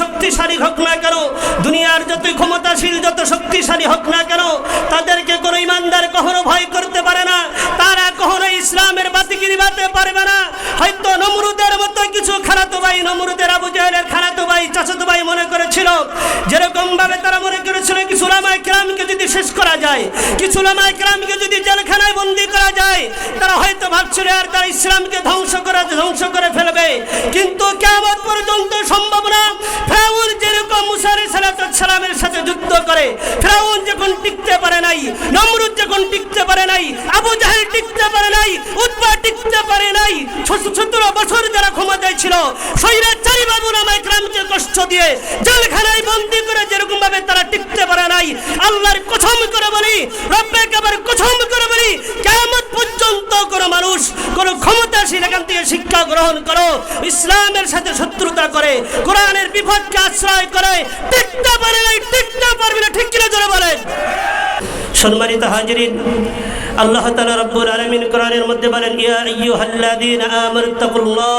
শক্তিশালী হোক না কেন, দুনিয়ার যতই ক্ষমতাশীল, যত শক্তিশালী হোক না কেন, তাদেরকে কোনো ইমানদার কখনো ভয় করতে পারে না। তারা কখনো ইসলামের বাতিকি নিভাতে পারবে না। হয়তো নমরুদের মতো কিছু খালাতো ভাই, নমরুদের আবু জাহেলের খালাতো ভাই, চাচাতো ভাই মনে করেছিল যেরকম ভাবে তারা মনে করেছিল কিছু লামায় ক্রামকে যদি শেষ করা যায়, কিছু লামায় ক্রামকে যদি জেলখানায় বন্দি করা যায়, তারা হয়তো ভাবছিল, আর তারা ইসলামকে ধ্বংস করে ধ্বংস করে ফেলবে। কিন্তু কেমন পর্যন্ত সম্ভব সালামের সাথে যুদ্ধ করে, ফেরাউন যখন টিকতে পারে নাই, নমরুদ যখন টিকতে পারে নাই, আবু জাহেল টিকতে পারে নাই উৎপা টিকতে পারে নাই সতেরো বছর যারা ক্ষমতায় ছিল চারি বাবু নামায় গ্রামকে কষ্ট দিয়ে জেলখানায় বন্দি করে যেরকম ভাবে তারা টিকতে পারে নাই, আল্লাহর কসম করে বলি, রব্বে কাবার কসম করে বলি কেমন পর্যন্ত কোনো মানুষ কোনো ক্ষমতাশীল এখান থেকে শিক্ষা গ্রহণ করো, ইসলামের সাথে শত্রুতা করে, কোরআনের বিপদকে আশ্রয় করে। টিকতে পারে নাই টিকতে পারবে না, ঠিক কিনা জোরে বলেন। সম্মানিত হাজিরিন, আল্লাহ তাআলা রব্বুল আলামিন কোরআনের মধ্যে বলেন, ইয়া আইয়ুহাল্লাযীনা আমানু তাকুল্লাহ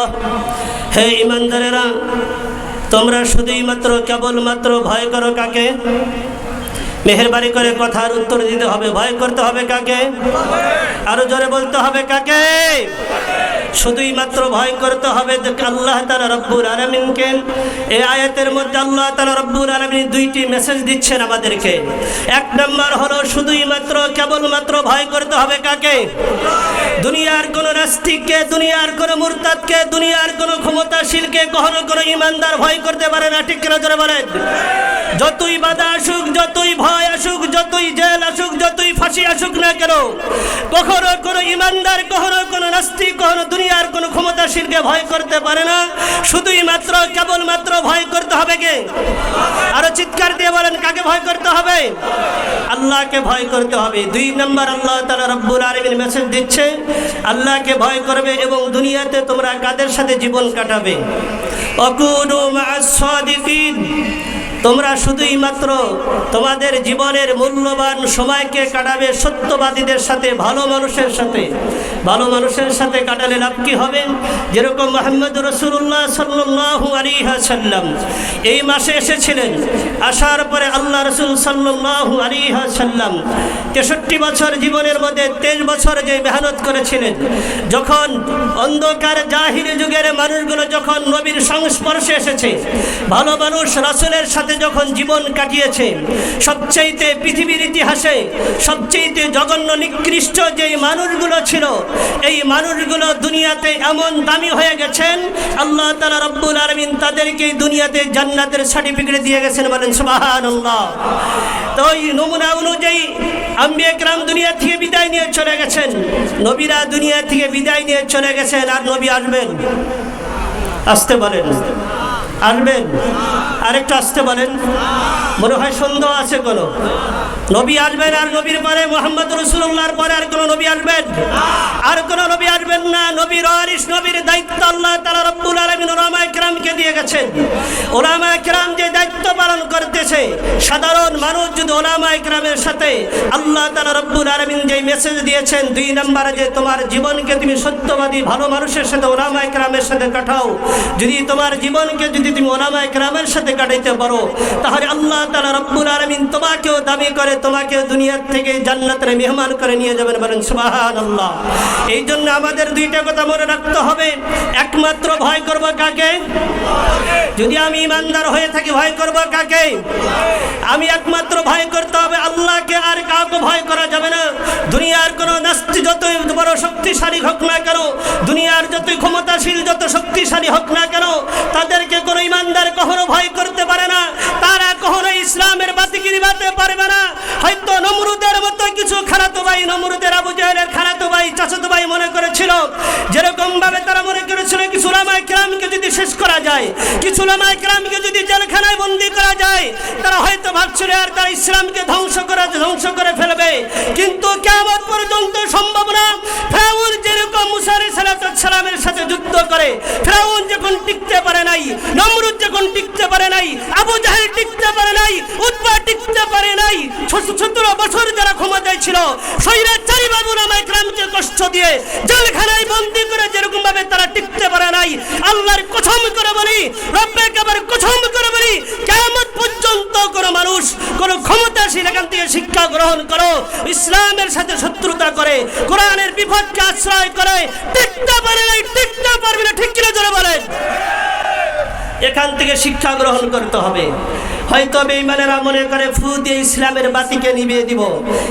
হে ঈমানদারেরা, তোমরা শুধুই মাত্র কেবল মাত্র ভয় করো কাকে? মেহেরবানি করে কথার উত্তর দিতে হবে, ভয় করতে হবে কাকে? আরও জোরে বলতে হবে কাকে? শুধুই মাত্র ভয় করতে হবে আল্লাহ তালা রব্বুর আলমিনকে। এই আয়াতের মধ্যে আল্লাহ তালা রব্বুর আলমিন দুইটি মেসেজ দিচ্ছেন আমাদেরকে। এক নম্বর হলো, শুধুই মাত্র, কেবলমাত্র ভয় করতে হবে কাকে? দুনিয়ার কোনো নাস্তিককে, দুনিয়ার কোনো মুরতাদকে, দুনিয়ার কোনো ক্ষমতাশীলকে, কখনো কোনো ইমানদার ভয় করতে পারে না, ঠিক কিনা জোরে বলেন? যতই বাধা আসুক, যতই ভয় ফাঁসি আসুক না কেন? কখনো কোনো ইমানদার, কখনো কোনো নাস্তিক, কখনো দুনিয়ার কোনো ক্ষমতাশীলকে ভয় করতে পারে না। শুধুই মাত্র, কেবলমাত্র ভয় করতে হবে কে? আরও চিৎকার দিয়ে বলেন, কাকে ভয় করতে হবে? আল্লাহকে ভয় করতে হবে। দুই নম্বর, আল্লাহ তালা রব্বুল আলমিন মেসেজ দিচ্ছে, আল্লাহকে ভয় করবে এবং দুনিয়াতে তোমরা কাদের সাথে জীবন কাটাবে? অকুনু তোমরা শুধুই মাত্র তোমাদের জীবনের মূল্যবান সময়কে কাটাবে সত্যবাদীদের সাথে, ভালো মানুষের সাথে। ভালো মানুষের সাথে কাটালে লাভ কি হবে? যেরকম মোহাম্মদ রসুল্লাহ সাল্লু আলিহাসাল্লাম এই মাসে এসেছিলেন, আসার পরে আল্লাহ রসুল সাল্লু আলিহাসাল্লাম তেষট্টি বছর জীবনের মধ্যে তেইশ বছর যে মেহনত করেছিলেন, যখন অন্ধকার জাহির যুগের মানুষগুলো যখন নবীর সংস্পর্শে এসেছে, ভালো মানুষ রাসুলের সাথে যখন জীবন কাটিয়েছে, সবচাইতে পৃথিবীর ইতিহাসে সবচাইতে জঘন্য নিকৃষ্ট যে মানুষগুলো ছিল, এই মানুষগুলো দুনিয়াতে এমন দামি হয়ে গেছেন, আল্লাহ তালা রব্বুল আলমিন তাদেরকে দুনিয়াতে জান্নাতের সার্টিফিকেট দিয়ে গেছেন বলেন সুবাহান তো ওই নমুনা অনুযায়ী আম্বিয়া গ্রাম দুনিয়া থেকে বিদায় নিয়ে চলে গেছেন, নবীরা দুনিয়া থেকে বিদায় নিয়ে চলে গেছেন, আর নবী আসবেন। আসতে বলেন আসবেন আরেকটা আসতে বলেন মনে হয় সন্দেহ আছে কোনো। নবী আসবেন আর নবীর পরে মোহাম্মদ রসুল্লাহর পরে আর কোনো নবী আসবেন? আর কোনো নবী আসবেন না। নবীর আরিস নবীর দায়িত্ব আল্লাহ তালা রব্বুল আলমিন ওলামা একরামকে দিয়ে গেছেন। ওলামা একরাম যে দায়িত্ব পালন করতেছে, সাধারণ মানুষ যদি ওলামা একরামের সাথে আল্লাহ তালা রব্বুল আলমিন যে মেসেজ দিয়েছেন, দুই নম্বরে যে তোমার জীবনকে তুমি সত্যবাদী, ভালো মানুষের সাথে ওলামা একরামের সাথে কাটাও। যদি তোমার জীবনকে যদি তুমি ওলামা একরামের সাথে কাটাইতে পারো, তাহলে আল্লাহ তালা রব্বুল আলমিন তোমাকেও দাবি করে তোমাকে দুনিয়ার থেকে জান্নাতের মেহমান করে নিয়ে যাবেন বলেন সুবাহান আল্লাহ এই জন্য আমাদের দুইটা কথা মনে রাখতে হবে। একমাত্র ভয় করব কাকে? যদি আমি ইমানদার হয়ে থাকি, ভয় করব কাকে? আমি একমাত্র ভয় করতে হবে আল্লাহকে, আর কাউকে ভয় করা যাবে না। দুনিয়ার কোনো নাস্তি যতই বড় শক্তিশালী হোক না কেন, দুনিয়ার যতই ক্ষমতাশীল যত শক্তিশালী হোক না কেন, তাদেরকে কোনো ইমানদার কখনো ভয় করতে পারে না। তারা কখনো ইসলামের বাতিকি নিভাতে পারবে না। কিছু খালাতো ভাই নমরুদের আবু জাহেলের খালাতো ভাই, চাচাতো ভাই মনে করেছিল যেরকম ভাবে তারা মনে করেছিল কিছু লামায় ক্রামকে যদি শেষ করা যায়, কিছু লামায় ক্রামকে যদি জেলখানায় বন্দি করা যায়, তারা হয়তো ভাবছিল, আর তারা ইসলামকে ধ্বংস করে ধ্বংস করে ফেলবে। কিন্তু কেমন পর্যন্ত সম্ভব না। ফেরাউন যেরকম মুসারি সালামের সাথে যুদ্ধ করে, ফেরাউন যখন টিকতে পারে নাই, নমরুদ যখন টিকতে পারে নাই, আবু জাহেল টিকতে পারে নাই উৎপা টিকতে পারে নাই সতেরো বছর যারা ক্ষমতায় ছিল স্বৈরাচারী বাবুরামা ইকরামকে কষ্ট দিয়ে জেলখানায় বন্দি করে যেরকম ভাবে তারা টিকতে পারে নাই, আল্লাহর কথম করে বলি রব্বে কাবার করে বলি কেমন পর্যন্ত কোনো মানুষ, কোনো ক্ষমতাশীল এখান থেকে শিক্ষা গ্রহণ করো, ইসলামের সাথে শত্রুতা করে, কোরআনের বিপদকে আশ্রয় করে, টিকতে পারে নাই, টিকতে পারবে না, ঠিক কিনা জোরে বলেন। এখান থেকে শিক্ষা গ্রহণ করতে হবে। হয়তো বেঈমানেরা মনে করে, ফু দিয়ে ইসলামের বাতিকে নিভিয়ে দিব।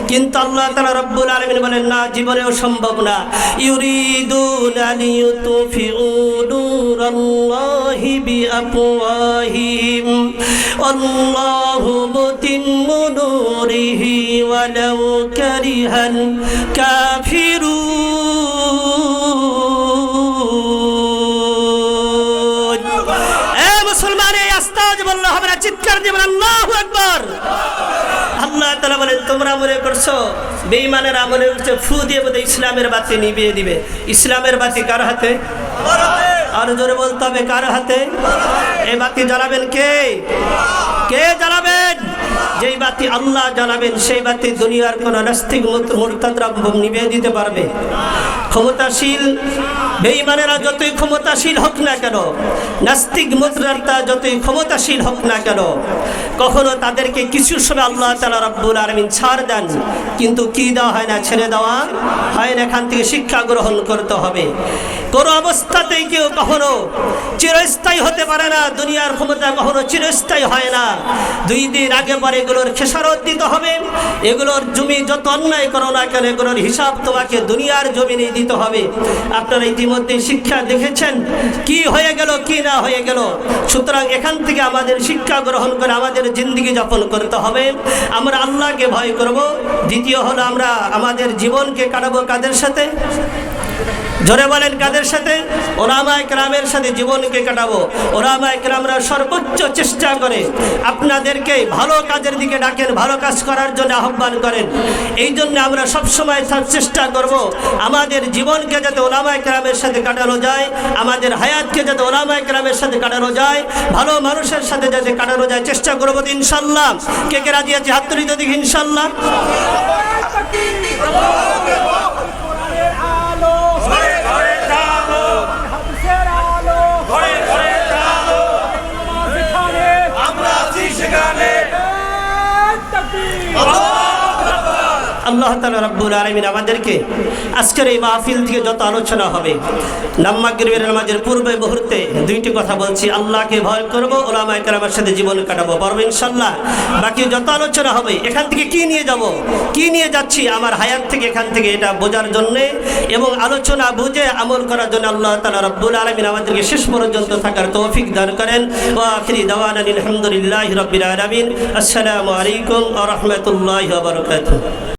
কিন্তু আল্লাহ তাআলা রব্বুল আলামিন বলেন, না, জীবনেও সম্ভব না। ইউরিদুন কাফিরুন চিৎকার দিবেন আল্লাহ একবার আল্লাহ তালা বলেন, তোমরা মনে করছ বেইমানের মনে করছে ফু দিয়ে বোধ ইসলামের বাতি নিভিয়ে দিবে? ইসলামের বাতি কার হাতে? আর জোরে বলতে হবে, কার হাতে? এই বাতি জ্বালাবেন কে? কে জ্বালাবেন যেই বাতি আল্লাহ জ্বালাবেন সেই বাতি দুনিয়ার কোন নাস্তিক মুরতাদরা নিভিয়ে দিতে পারবে। ক্ষমতাশীল বেঈমানেরা যতই ক্ষমতাশীল হোক না কেন, নাস্তিক মুদ্রার্তা যতই ক্ষমতাশীল হোক না কেন, কখনো তাদেরকে কিছু সময় আল্লাহ তালা রব্বুল আলমিন ছাড় দেন, কিন্তু কি দেওয়া হয় না, ছেড়ে দেওয়া হয় না, এখান থেকে শিক্ষা গ্রহণ করতে হবে। কোনো অবস্থাতেই কেউ কখনো চিরস্থায়ী হতে পারে না, দুনিয়ার ক্ষমতা কখনো চিরস্থায়ী হয় না। দুই দিন আগে পরে এগুলোর খেসারত দিতে হবে। এগুলোর জমি যত অন্যায় করো না কেন, এগুলোর হিসাব তোমাকে দুনিয়ার জমিনে দিতে হবে। আপনারা ইতিমধ্যে শিক্ষা দেখেছেন। কি হয়ে গেল, কি না হয়ে গেল? সুতরাং এখান থেকে আমাদের শিক্ষা গ্রহণ করে আমাদের জিন্দগি যাপন করতে হবে। আমরা আল্লাহকে ভয় করব। দ্বিতীয় হলো আমরা আমাদের জীবনকে কাটাবো কাদের সাথে? জোরে বলেন কাদের সাথে? ওরামায় ক্রামের সাথে জীবনকে কাটাবো। ওরামায় ক্রামরা সর্বোচ্চ চেষ্টা করে আপনাদেরকে ভালো কাজের দিকে ডাকেন, ভালো কাজ করার জন্য আহ্বান করেন। এই জন্য আমরা সবসময় চেষ্টা করব আমাদের জীবনকে যাতে ওলামায় ক্রামের সাথে কাটানো যায়, আমাদের হায়াতকে যাতে ওলামায় ক্রামের সাথে কাটানো যায়, ভালো মানুষের সাথে যাতে কাটানো যায়। চেষ্টা করব ইনশাল্লাহ। কে কে রাজি আছে? হাত তুলিতে দেখি ইনশাল্লাহ। আল্লাহ তালা রব্বুল আলমিন আমাদেরকে আজকের এই মাহফিল থেকে যত আলোচনা হবে নাম্মাগির নামাজের পূর্বে মুহূর্তে দুইটি কথা বলছি, আল্লাহকে ভয় করব ওলামা একরামের সাথে জীবন কাটাবো পারব ইনশাল্লাহ বাকি যত আলোচনা হবে, এখান থেকে কি নিয়ে যাব, কি নিয়ে যাচ্ছি, আমার হায়াত থেকে এখান থেকে এটা বোঝার জন্যে এবং আলোচনা বুঝে আমল করার জন্য আল্লাহ তালা রব্বুল আলমিন আমাদেরকে শেষ পর্যন্ত থাকার তৌফিক দান করেন। ও আখিরি দাওয়ান আলহামদুলিল্লাহ রবিল আলমিন। আসসালামু আলাইকুম আ রহমতুল্লাহ বারকাতুহ।